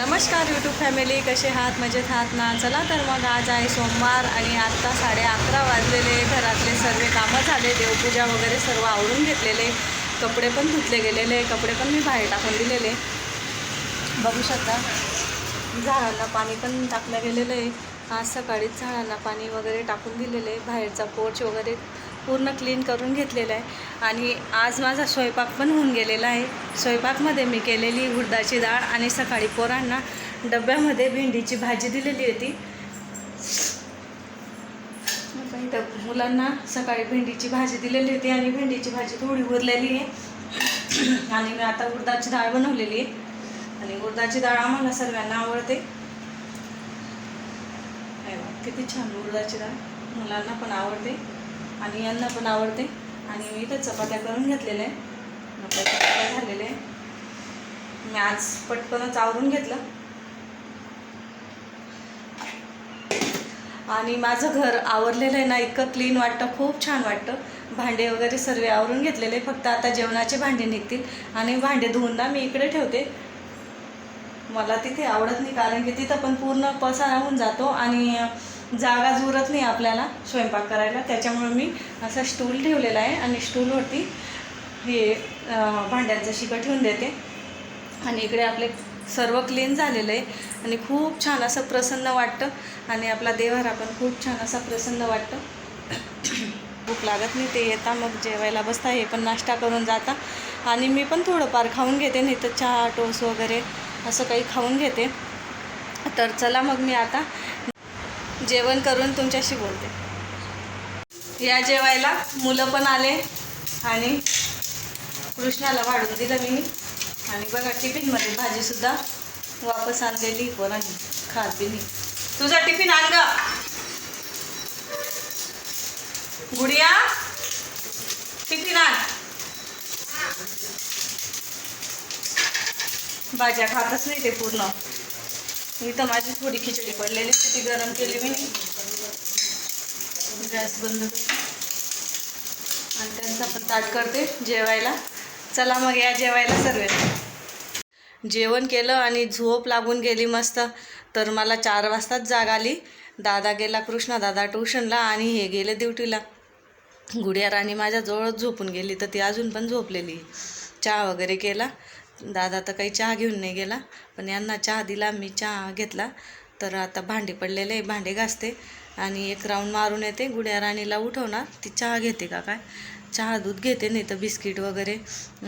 नमस्कार YouTube family कसे आहात? मजेत आहात ना? चला तर मग आज आहे सोमवार आणि आत्ता साडे अकरा वाजलेले. घरातले सर्व कामं झाले. देवपूजा वगैरे सर्व आवरून घेतलेले. कपडे पण धुतले गेलेले. कपडे पण मी बाहेर टाकून दिलेले. बघू शकता. झाडांना पाणी पण टाकलं गेलेलं आहे. आज सकाळीच झाडांना पाणी वगैरे टाकून दिलेलं आहे. बाहेरचा पोर्च वगैरे पूर्ण क्लीन करून घेतलेला आहे. आणि आज माझा स्वयंपाक पण होऊन गेलेला आहे. स्वयंपाकमध्ये मी केलेली उडदाची डाळ आणि सकाळी पोरांना डब्यामध्ये भेंडीची भाजी दिलेली होती. मुलांना सकाळी भेंडीची भाजी दिलेली होती आणि भेंडीची भाजी थोडी उरलेली आहे. आणि मी आता उडदाची डाळ बनवलेली आहे. आणि उडदाची डाळ आम्हाला सर्वांना आवडते. किती छान उडदाची डाळ मुलांना पण आवडते आणि यांना पण आवडते. आणि मी इथं चपात्या करून घेतलेल्या आहे आपल्या चपात्या झालेल्या आहे मी आज पटकनच आवरून घेतलं. आणि माझं घर आवरलेलं आहे ना इतकं क्लीन वाटतं खूप छान वाटतं. भांडे वगैरे सर्व आवरून घेतलेले फक्त आता जेवणाचे भांडे निघतील. आणि भांडे धुवून ना मी इकडे ठेवते. मला तिथे आवडत नाही कारण की तिथं पण पूर्ण पसारा होऊन जातो आणि जागा जुरत नाही आपल्याला स्वयंपाक करायला. त्याच्यामुळे मी असा स्टूल ठेवलेला आहे आणि स्टूलवरती हे भांड्यांचं शिकं ठेवून देते. आणि इकडे आपले सर्व क्लीन झालेलं आहे आणि खूप छान असं प्रसन्न वाटतं. आणि आपला देवारा पण खूप छान असा प्रसन्न वाटतं. भूक लागत नाही ते येता मग जेवायला बसता हे पण नाश्ता करून जाता. आणि मी पण थोडंफार खाऊन घेते नाही तर चहा टोस वगैरे असं काही खाऊन घेते. तर चला मग मी आता जेवण करून तुमच्याशी बोलते. या जेवायला मुलं पण आले आणि कृष्णाला वाढून दिलं मी. आणि बघा टिफिनमध्ये भाजीसुद्धा वापस आणलेली पोरांनी खात बी नाही. तुझा टिफिन आण ग. गुडिया टिफिन आण. भाज्या खातच नाही ते पूर्ण. इथं माझी थोडी खिचडी पडलेली ती गरम केली मी. गॅस बंद आणि त्यांचा पण ताट करते जेवायला. चला मग या जेवायला सर्व जेवण केलं आणि झोप लागून गेली मस्त. तर मला चार वाजताच जाग आली. दादा गेला कृष्णा दादा ट्युशनला आणि हे गेले ड्युटीला. गुडिया राणी माझ्याजवळच झोपून गेली तर ती अजून पण झोपलेली चहा वगैरे केला. दादा तर काही चहा घेऊन नाही गेला पण यांना चहा दिला मी चहा घेतला. तर आता भांडे पडलेले आहे भांडे घासते. आणि एक राऊंड मारून येते गुड्या राणीला उठवणार. ती चहा घेते का काय? चहा दूध घेते नाही तर बिस्किट वगैरे.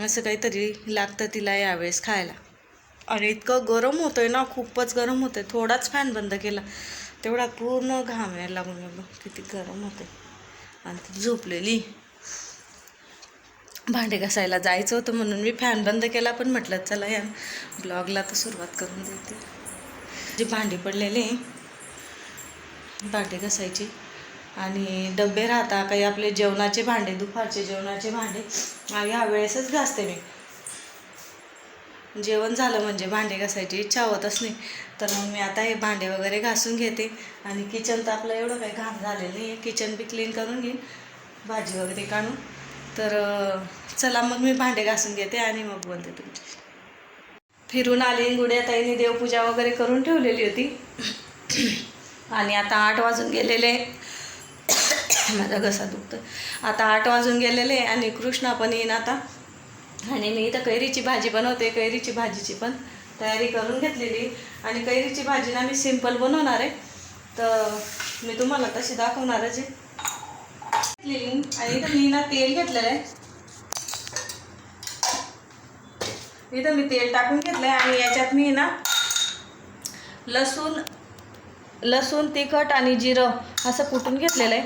असं काहीतरी लागतं तिला यावेळेस खायला. आणि इतकं गरम होतं आहे ना खूपच गरम होतं आहे थोडाच फॅन बंद केला. तेवढा पूर्ण घाम यायला लागून गेलो. किती गरम होते आणि ती झोपलेली. भांडे घासायला जायचं होतं म्हणून मी फॅन बंद केला पण म्हटलं चला या ब्लॉगला तर सुरुवात करून देते. जे भांडी पडलेले भांडे घासायची आणि डबे राहता काही आपले जेवणाचे भांडे दुपारचे जेवणाचे भांडे आणि ह्या वेळेसच घासते मी. जेवण झालं म्हणजे भांडे घासायची इच्छा होतच नाही. तर मग मी आता हे भांडे वगैरे घासून घेते. आणि किचन तर आपलं एवढं काही घाण झालेलं नाही आहे किचन बी क्लीन करून घेईन. भाजी वगैरे काढून. तर चला मग मी भांडे घासून घेते आणि मग बोलते तुमच्याशी फिरून आली गुड्याताईने देवपूजा वगैरे करून ठेवलेली होती. आणि आता आठ वाजून गेलेले. माझा घसा दुखतं आता आठ वाजून गेलेले आणि कृष्णा पण येईन आता. आणि मी इथं कैरीची भाजी बनवते कैरीची भाजीची पण तयारी करून घेतलेली. आणि कैरीची भाजी ना मी सिंपल बनवणार आहे. तर मी तुम्हाला तशी दाखवणारच आहे. आणि इथं मी ना तेल घेतलेलं आहे इथं मी तेल टाकून घेतलं आहे आणि याच्यात मी ना लसूण लसूण तिखट आणि जिरं असं कुटून घेतलेलं आहे.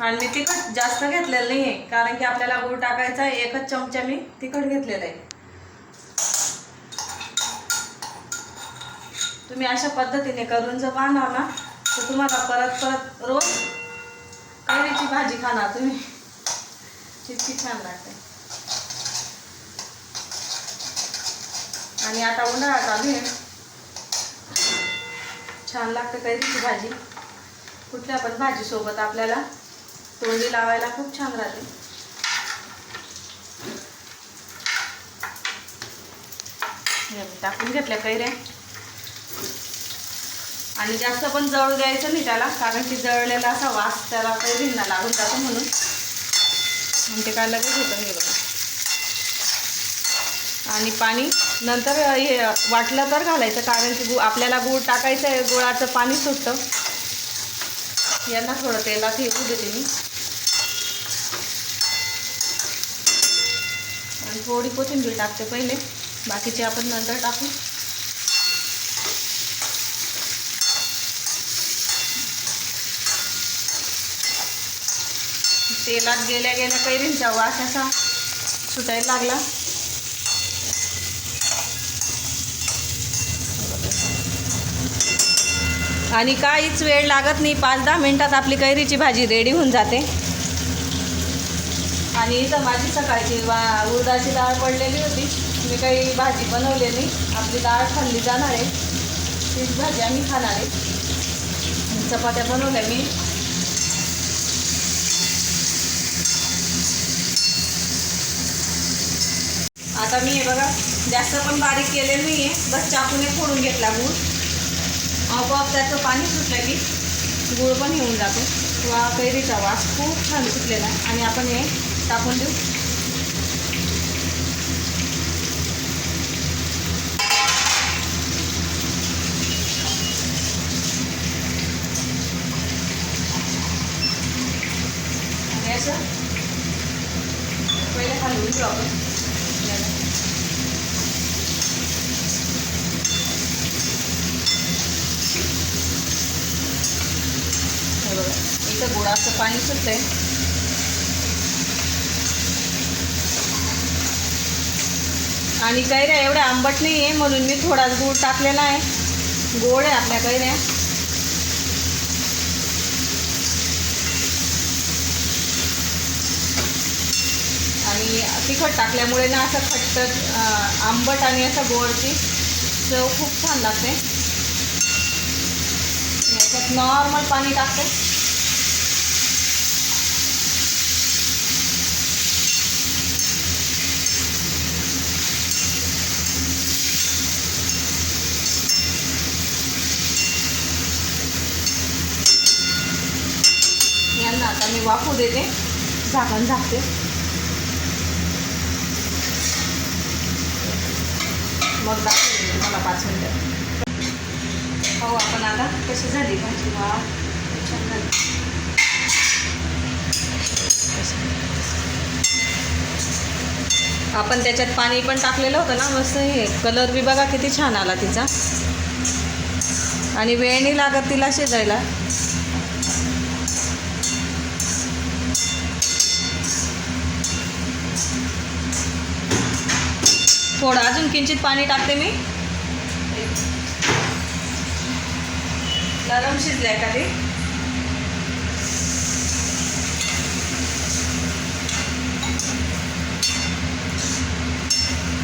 आणि मी तिखट जास्त घेतलेलं नाही आहे कारण की आपल्याला गूळ टाकायचा आहे एकच चमचा मी तिखट घेतलेलं आहे. तुम्ही अशा पद्धतीने करून जर बांधणार ना तर तुम्हाला परत परत रोज भाजी खाणार तुम्ही? इतकी छान लागते. आणि आता उन्हाळा चालू आहे. छान लागते कैरीची भाजी. कुठल्या पण भाजीसोबत आपल्याला तोंडी लावायला खूप छान राहते. टाकून घेतल्या कैऱ्या आणि जास्त पण जळू द्यायचं नाही त्याला कारण की जळलेला असा वास त्याला भिन्न लागून जातो म्हणून. आणि ते काय लगेच होतं हे बघा. आणि पाणी नंतर हे वाटलं तर घालायचं कारण की गु आपल्याला गूळ टाकायचं आहे गुळाचं पाणी सुटतं. यांना थोडं तेलात हे देते मी. आणि थोडी कोथिंबीर टाकते पहिले. बाकीचे आपण नंतर टाकू. तेलात गेल्या गेल्या कैरींचा वास असा सुटायला लागला. आणि काहीच वेळ लागत नाही पाच दहा मिनटात आपली कैरीची भाजी रेडी होऊन जाते. आणि इथं माझी सकाळची वा उडदाची डाळ पडलेली होती. मी काही भाजी बनवली नाही. आपली डाळ खाल्ली जाणार आहे. तीच भाजी आम्ही खाणार आहे. चपात्या बनवल्या मी. आता मी हे बघा जास्त पण बारीक केलेलं नाही आहे बस चाकूने फोडून घेतला गूळ. आपोआप त्याचं पाणी सुटलं की गूळ पण येऊन जातो. किंवा कैरीचा वास खूप छान सुटलेला आहे. आणि आपण हे टाकून देऊ. आणि असं पहिले हलवून घेऊ आपण याला. हे बघा इथं पाणी सुटतंय आणि कैऱ्या एवढ्या आंबट नाही आहे म्हणून मी थोडाच गूळ टाकलेला आहे. गोड आहे आपल्या कैऱ्या आणि तिखट टाकल्यामुळे ना असं खट्ट आंबट आणि असं गोडची चव खूप छान लागते. याच्यात नॉर्मल पाणी टाकते यांना आता मी वाफू देते. झाकण झाकते. मग दाखवते मला पाच मिनटं. हो आपण आता कशी झाली भाजी. वा छान झाली. आपण त्याच्यात पाणी पण टाकलेलं होतं ना मस्त हे. कलर बी बघा किती छान आला तिचा. आणि वेळ नाही लागत तिला शिजायला. थोडं अजून किंचित पाणी टाकते मी. नरम शिजलाय का ते?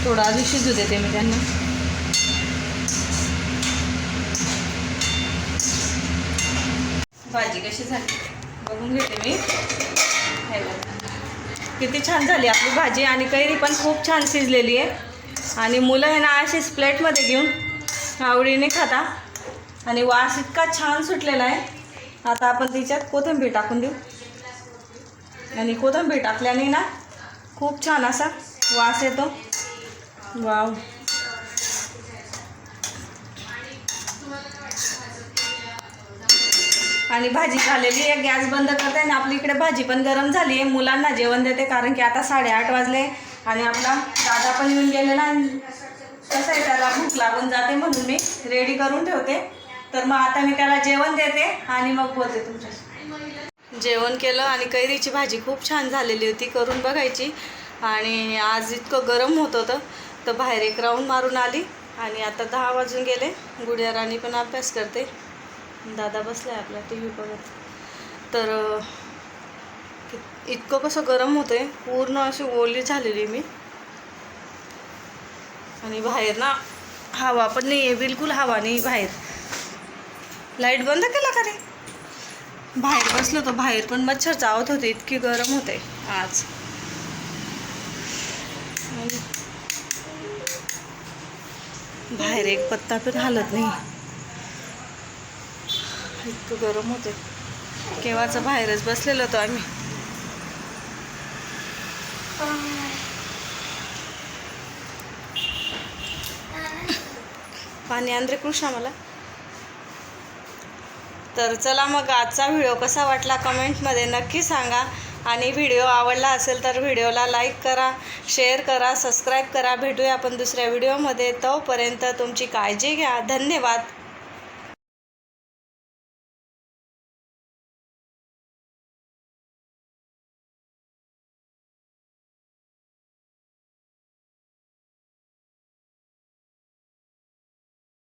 थोडं अजून शिजू देते मी त्यांना. भाजी कशी झाली? बघून घेते मी. किती छान झाली आपली भाजी आणि कैरी पण खूप छान शिजलेली आहे. आणि मुलं आहे ना अशीच प्लेटमध्ये घेऊन आवडीने खाता. आणि वास इतका छान सुटलेला आहे. आता आपण तिच्यात कोथिंबीर टाकून देऊ. आणि कोथिंबीर टाकल्याने ना खूप छान असा वास येतो. वाव. आणि भाजी झालेली आहे. गॅस बंद करते आणि आपली इकडे भाजी पण गरम झाली आहे. मुलांना जेवण देते कारण की आता साडेआठ वाजले. आणि आपला दादा पण येऊन गेलेला आणि कसं आहे त्याला भूक लागून जाते म्हणून मी रेडी करून ठेवते. तर मग आता मी त्याला जेवण देते आणि मग बोलते तुमच्याशी. जेवण केलं आणि कैरीची भाजी खूप छान झालेली होती करून बघायची. आणि आज इतकं गरम होत होतं तर बाहेर एक राऊंड मारून आली. आणि आता दहा वाजून गेले. गुडिया राणी पण अभ्यास करते. दादा बसलाय आपला टी व्ही बघत. तर इतकं कसं गरम होतं आहे पूर्ण अशी ओली झालेली मी. आणि बाहेर ना हवा पण नाही आहे बिलकुल हवा नाही बाहेर. लाइट बंद केला का रे बाहेर बसलो तर बाहेर पण मच्छर चावत होते इतकी गरम होते आज. म्हणजे बाहेर एक पत्ता पण हालत नाही. इतकं गरम होते केव्हाचं बाहेरच बसलेलो होतो आम्ही. पाणी आंध्रे कृष्णा मला. तर चला मग आजचा व्हिडिओ कसा वाटला कमेंटमध्ये नक्की सांगा. आणि व्हिडिओ आवडला असेल तर व्हिडिओला लाईक करा शेअर करा सबस्क्राईब करा. भेटूया आपण दुसऱ्या व्हिडिओमध्ये. तोपर्यंत तुमची काळजी घ्या. धन्यवाद.